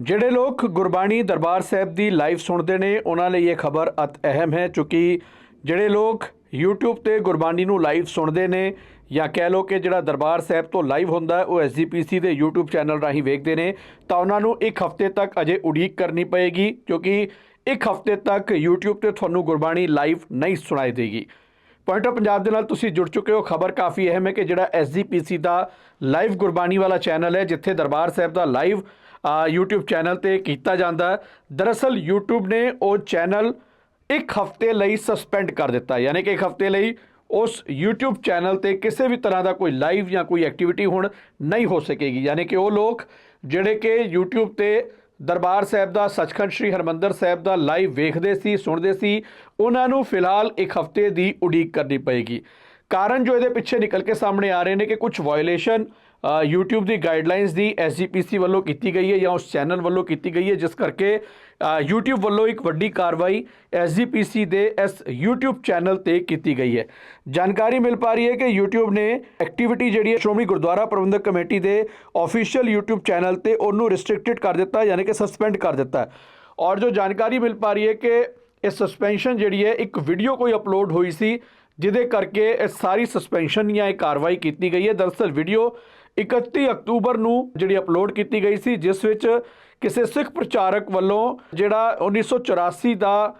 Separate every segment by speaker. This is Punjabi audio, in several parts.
Speaker 1: ਜਿਹੜੇ ਲੋਕ ਗੁਰਬਾਣੀ ਦਰਬਾਰ ਸਾਹਿਬ ਦੀ ਲਾਈਵ ਸੁਣਦੇ ਨੇ ਉਹਨਾਂ ਲਈ ਇਹ ਖਬਰ ਅਤ ਅਹਿਮ ਹੈ ਕਿਉਂਕਿ ਜਿਹੜੇ ਲੋਕ YouTube ਤੇ ਗੁਰਬਾਣੀ ਨੂੰ ਲਾਈਵ ਸੁਣਦੇ ਨੇ ਜਾਂ ਕਹਿ ਲਓ ਕਿ ਜਿਹੜਾ ਦਰਬਾਰ ਸਾਹਿਬ ਤੋਂ ਲਾਈਵ ਹੁੰਦਾ ਹੈ, ਉਹ SGPC ਦੇ YouTube ਚੈਨਲ ਰਾਹੀਂ ਵੇਖਦੇ ਨੇ ਤਾਂ ਉਹਨਾਂ ਨੂੰ ਇੱਕ ਹਫ਼ਤੇ ਤੱਕ ਅਜੇ ਉਡੀਕ ਕਰਨੀ ਪਏਗੀ ਕਿਉਂਕਿ ਇੱਕ ਹਫ਼ਤੇ ਤੱਕ YouTube ਤੇ ਤੁਹਾਨੂੰ ਗੁਰਬਾਣੀ ਲਾਈਵ ਨਹੀਂ ਸੁਣਾਈ ਦੇਗੀ। ਪੁਆਇੰਟ ਆਫ ਪੰਜਾਬ ਦੇ ਨਾਲ ਤੁਸੀਂ ਜੁੜ ਚੁੱਕੇ ਹੋ। ਖਬਰ ਕਾਫੀ ਅਹਿਮ ਹੈ ਕਿ ਜਿਹੜਾ SGPC ਦਾ ਲਾਈਵ ਗੁਰਬਾਣੀ ਵਾਲਾ ਚੈਨਲ ਹੈ, ਜਿੱਥੇ ਦਰਬਾਰ ਸਾਹਿਬ ਦਾ ਲਾਈਵ YouTube ਚੈਨਲ ਤੇ ਕੀਤਾ ਜਾਂਦਾ ਦਰਅਸਲ YouTube ਨੇ ਉਹ ਚੈਨਲ ਇੱਕ ਹਫ਼ਤੇ ਲਈ ਸਸਪੈਂਡ ਕਰ ਦਿੱਤਾ ਯਾਨੀ ਕਿ ਇੱਕ ਹਫ਼ਤੇ ਲਈ ਉਸ YouTube ਚੈਨਲ ਤੇ ਕਿਸੇ ਵੀ ਤਰ੍ਹਾਂ ਦਾ ਕੋਈ ਲਾਈਵ ਜਾਂ ਕੋਈ ਐਕਟੀਵਿਟੀ ਹੁਣ ਨਹੀਂ ਹੋ ਸਕੇਗੀ। ਯਾਨੀ ਕਿ ਉਹ ਲੋਕ ਜਿਹੜੇ ਕਿ YouTube ਤੇ ਦਰਬਾਰ ਸਾਹਿਬ ਦਾ ਸੱਚਖੰਡ ਸ੍ਰੀ ਹਰਮੰਦਰ ਸਾਹਿਬ ਦਾ ਲਾਈਵ ਵੇਖਦੇ ਸੀ, ਸੁਣਦੇ ਸੀ, ਉਹਨਾਂ ਨੂੰ ਫਿਲਹਾਲ ਇੱਕ ਹਫ਼ਤੇ ਦੀ ਉਡੀਕ ਕਰਨੀ ਪਏਗੀ। ਕਾਰਨ ਜੋ ਇਹਦੇ ਪਿੱਛੇ ਨਿਕਲ ਕੇ ਸਾਹਮਣੇ ਆ ਰਹੇ ਨੇ ਕਿ ਕੁਝ ਵਾਇਓਲੇਸ਼ਨ YouTube ਦੀ ਗਾਈਡਲਾਈਨਸ ਦੀ SGPC ਵੱਲੋਂ ਕੀਤੀ ਗਈ ਹੈ ਜਾਂ ਉਸ ਚੈਨਲ ਵੱਲੋਂ ਕੀਤੀ ਗਈ ਹੈ ਜਿਸ ਕਰਕੇ ਅ, YouTube ਵੱਲੋਂ ਇੱਕ ਵੱਡੀ ਕਾਰਵਾਈ SGPC ਦੇ ਇਸ YouTube ਚੈਨਲ ਤੇ ਕੀਤੀ ਗਈ ਹੈ। ਜਾਣਕਾਰੀ ਮਿਲ ਪਾ ਰਹੀ ਹੈ ਕਿ YouTube ਨੇ ਐਕਟੀਵਿਟੀ ਜਿਹੜੀ ਹੈ ਸ਼੍ਰੋਮਣੀ ਗੁਰਦੁਆਰਾ ਪ੍ਰਬੰਧਕ ਕਮੇਟੀ ਦੇ ਆਫੀਸ਼ੀਅਲ YouTube ਚੈਨਲ ਤੇ ਉਹਨੂੰ ਰਿਸਟ੍ਰਿਕਟਡ ਕਰ ਦਿੱਤਾ ਯਾਨੀ ਕਿ ਸਸਪੈਂਡ ਕਰ ਦਿੱਤਾ। ਔਰ ਜੋ ਜਾਣਕਾਰੀ ਮਿਲ ਪਾ ਰਹੀ ਹੈ ਕਿ ਇਹ ਸਸਪੈਂਸ਼ਨ ਜਿਹੜੀ ਹੈ ਇੱਕ ਵੀਡੀਓ ਕੋਈ ਅਪਲੋਡ ਹੋਈ ਸੀ ਜਿਹਦੇ ਕਰਕੇ ਇਹ ਸਾਰੀ ਸਸਪੈਂਸ਼ਨ ਜਾਂ ਇਹ ਕਾਰਵਾਈ ਕੀਤੀ ਗਈ ਹੈ। ਦਰਅਸਲ ਵੀਡੀਓ 31 ਅਕਤੂਬਰ ਨੂੰ ਜਿਹੜੀ ਅਪਲੋਡ ਕੀਤੀ ਗਈ ਸੀ, ਜਿਸ ਵਿੱਚ ਕਿਸੇ ਸਿੱਖ ਪ੍ਰਚਾਰਕ ਵੱਲੋਂ ਜਿਹੜਾ 1984 ਦਾ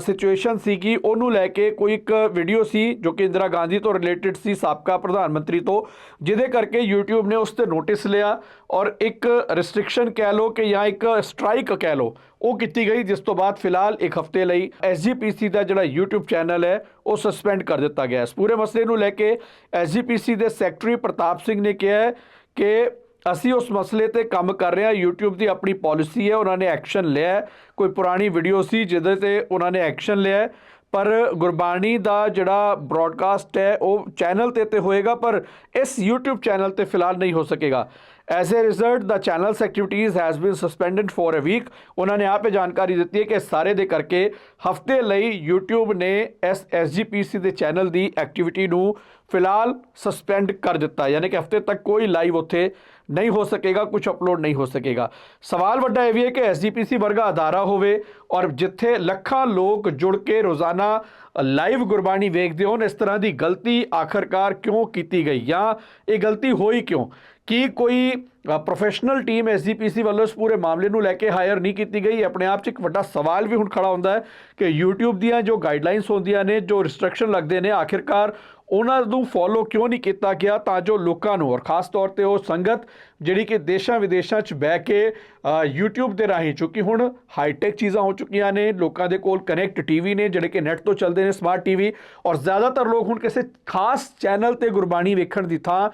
Speaker 1: ਸਿਚੁਏਸ਼ਨ ਸੀਗੀ, ਉਹਨੂੰ ਲੈ ਕੇ ਕੋਈ ਇੱਕ ਵੀਡੀਓ ਸੀ, ਜੋ ਕਿ ਇੰਦਰਾ ਗਾਂਧੀ ਤੋਂ ਰਿਲੇਟਡ ਸੀ, ਸਾਬਕਾ ਪ੍ਰਧਾਨ ਮੰਤਰੀ ਤੋਂ, ਜਿਹਦੇ ਕਰਕੇ YouTube ਨੇ ਉਸ ਤੇ ਨੋਟਿਸ ਲਿਆ ਔਰ ਇੱਕ ਰੈਸਟ੍ਰਿਕਸ਼ਨ ਕਹਿ ਲਓ ਕਿ ਜਾਂ ਇੱਕ ਸਟ੍ਰਾਈਕ ਕਹਿ ਲਓ, ਉਹ ਕੀਤੀ ਗਈ, ਜਿਸ ਤੋਂ ਬਾਅਦ ਫਿਲਹਾਲ ਇੱਕ ਹਫ਼ਤੇ ਲਈ SGPC ਦਾ ਜਿਹੜਾ YouTube ਚੈਨਲ ਹੈ, ਉਹ ਸਸਪੈਂਡ ਕਰ ਦਿੱਤਾ ਗਿਆ। ਇਸ ਪੂਰੇ ਮਸਲੇ ਨੂੰ ਲੈ ਕੇ SGPC ਦੇ ਸੈਕਟਰੀ ਪ੍ਰਤਾਪ ਸਿੰਘ ਨੇ ਕਿਹਾ ਹੈ ਕਿ ਅਸੀਂ ਉਸ ਮਸਲੇ ਤੇ ਕੰਮ ਕਰ ਰਹੇ ਹਾਂ। YouTube ਦੀ ਆਪਣੀ ਪਾਲਿਸੀ ਹੈ, ਉਹਨਾਂ ਨੇ ਐਕਸ਼ਨ ਲਿਆ ਕੋਈ ਪੁਰਾਣੀ ਵੀਡੀਓ ਸੀ ਜਿਹਦੇ ਤੇ ਉਹਨਾਂ ਨੇ ਐਕਸ਼ਨ ਲਿਆ ਪਰ ਗੁਰਬਾਣੀ ਦਾ ਜਿਹੜਾ ਬ੍ਰਾਡਕਾਸਟ ਹੈ, ਉਹ ਚੈਨਲ ਤੇ ਤੇ ਹੋਏਗਾ, ਪਰ ਇਸ YouTube ਚੈਨਲ ਤੇ ਫਿਲਹਾਲ ਨਹੀਂ ਹੋ ਸਕੇਗਾ। As a result the channel's activities has been suspended for a week ਉਹਨਾਂ ਨੇ ਆਪੇ ਜਾਣਕਾਰੀ ਦਿੱਤੀ ਹੈ ਕਿ ਸਾਰੇ ਦੇ ਕਰਕੇ ਹਫ਼ਤੇ ਲਈ YouTube ਨੇ ਇਸ SGPC ਦੇ ਚੈਨਲ ਦੀ ਐਕਟੀਵਿਟੀ ਨੂੰ ਫਿਲਹਾਲ ਸਸਪੈਂਡ ਕਰ ਦਿੱਤਾ। ਯਾਨੀ ਕਿ ਹਫ਼ਤੇ ਤੱਕ ਕੋਈ ਲਾਈਵ ਉੱਥੇ ਨਹੀਂ ਹੋ ਸਕੇਗਾ ਕੁਝ ਅਪਲੋਡ ਨਹੀਂ ਹੋ ਸਕੇਗਾ। ਸਵਾਲ ਵੱਡਾ ਇਹ ਵੀ ਹੈ ਕਿ ਐਸਜੀਪੀਸੀ ਵਰਗਾ ਅਦਾਰਾ ਹੋਵੇ ਔਰ ਜਿੱਥੇ ਲੱਖਾਂ ਲੋਕ ਜੁੜ ਕੇ ਰੋਜ਼ਾਨਾ ਲਾਈਵ ਗੁਰਬਾਣੀ ਵੇਖਦੇ ਹੋਣ, ਇਸ ਤਰ੍ਹਾਂ ਦੀ ਗਲਤੀ ਆਖਰਕਾਰ ਕਿਉਂ ਕੀਤੀ ਗਈ ਜਾਂ ਇਹ ਗਲਤੀ ਹੋਈ ਕਿਉਂ? ਕੀ ਕੋਈ ਪ੍ਰੋਫੈਸ਼ਨਲ ਟੀਮ ਐਸਜੀਪੀਸੀ ਵੱਲੋਂ ਇਸ ਪੂਰੇ ਮਾਮਲੇ ਨੂੰ ਲੈ ਕੇ ਹਾਇਰ ਨਹੀਂ ਕੀਤੀ ਗਈ। ਆਪਣੇ ਆਪ 'ਚ ਇੱਕ ਵੱਡਾ ਸਵਾਲ ਵੀ ਹੁਣ ਖੜਾ ਹੁੰਦਾ ਹੈ ਕਿ YouTube ਦੀਆਂ ਜੋ ਗਾਈਡਲਾਈਨਸ ਹੁੰਦੀਆਂ ਨੇ ਜੋ ਰਿਸਟ੍ਰਿਕਸ਼ਨ ਲੱਗਦੇ ਨੇ ਆਖਿਰਕਾਰ ਉਹਨਾਂ ਨੂੰ ਫੋਲੋ ਕਿਉਂ ਨਹੀਂ ਕੀਤਾ ਗਿਆ? ਤਾਂ ਜੋ ਲੋਕਾਂ ਨੂੰ ਔਰ ਖਾਸ ਤੌਰ ਤੇ ਉਹ ਸੰਗਤ ਜਿਹੜੀ ਕਿ ਦੇਸ਼ਾਂ ਵਿਦੇਸ਼ਾਂ 'ਚ ਬਹਿ ਕੇ ਅ, YouTube ਦੇ ਰਾਹੀਂ ਚੁੱਕੀ ਹੁਣ ਹਾਈਟੈਕ ਚੀਜ਼ਾਂ ਹੋ ਚੁੱਕੀਆਂ ਨੇ ਲੋਕਾਂ ਦੇ ਕੋਲ ਕਨੈਕਟ ਟੀਵੀ ਨੇ ਜਿਹੜੇ ਕਿ ਨੈਟ ਤੋਂ ਚੱਲਦੇ ਨੇ ਸਮਾਰਟ ਟੀਵੀ ਔਰ ਜ਼ਿਆਦਾਤਰ ਲੋਕ ਹੁਣ ਕਿਸੇ ਖਾਸ ਚੈਨਲ ਤੇ ਗੁਰਬਾਣੀ ਵੇਖਣ ਦੀ ਥਾਂ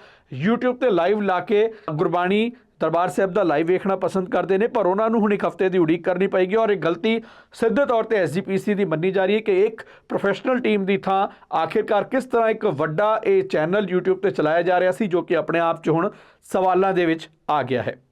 Speaker 1: YouTube ਤੇ ਲਾਈਵ ਲਾ ਕੇ ਗੁਰਬਾਣੀ ਦਰਬਾਰ ਸਾਹਿਬ ਦਾ ਲਾਈਵ ਵੇਖਣਾ ਪਸੰਦ ਕਰਦੇ ਨੇ, ਪਰ ਉਹਨਾਂ ਨੂੰ ਹੁਣ ਇੱਕ ਹਫ਼ਤੇ ਦੀ ਉਡੀਕ ਕਰਨੀ ਪਏਗੀ ਔਰ ਇਹ ਗਲਤੀ ਸਿੱਧੇ ਤੌਰ ਤੇ ਐਸਜੀਪੀਸੀ ਦੀ ਮੰਨੀ ਜਾ ਰਹੀ ਹੈ ਕਿ ਇੱਕ ਪ੍ਰੋਫੈਸ਼ਨਲ ਟੀਮ ਦੀ ਥਾਂ ਆਖਿਰਕਾਰ ਕਿਸ ਤਰ੍ਹਾਂ ਇੱਕ ਵੱਡਾ ਇਹ ਚੈਨਲ YouTube ਤੇ ਚਲਾਇਆ ਜਾ ਰਿਹਾ ਸੀ, ਜੋ ਕਿ ਆਪਣੇ ਆਪ 'ਚ ਹੁਣ ਸਵਾਲਾਂ ਦੇ ਵਿੱਚ ਆ ਗਿਆ ਹੈ।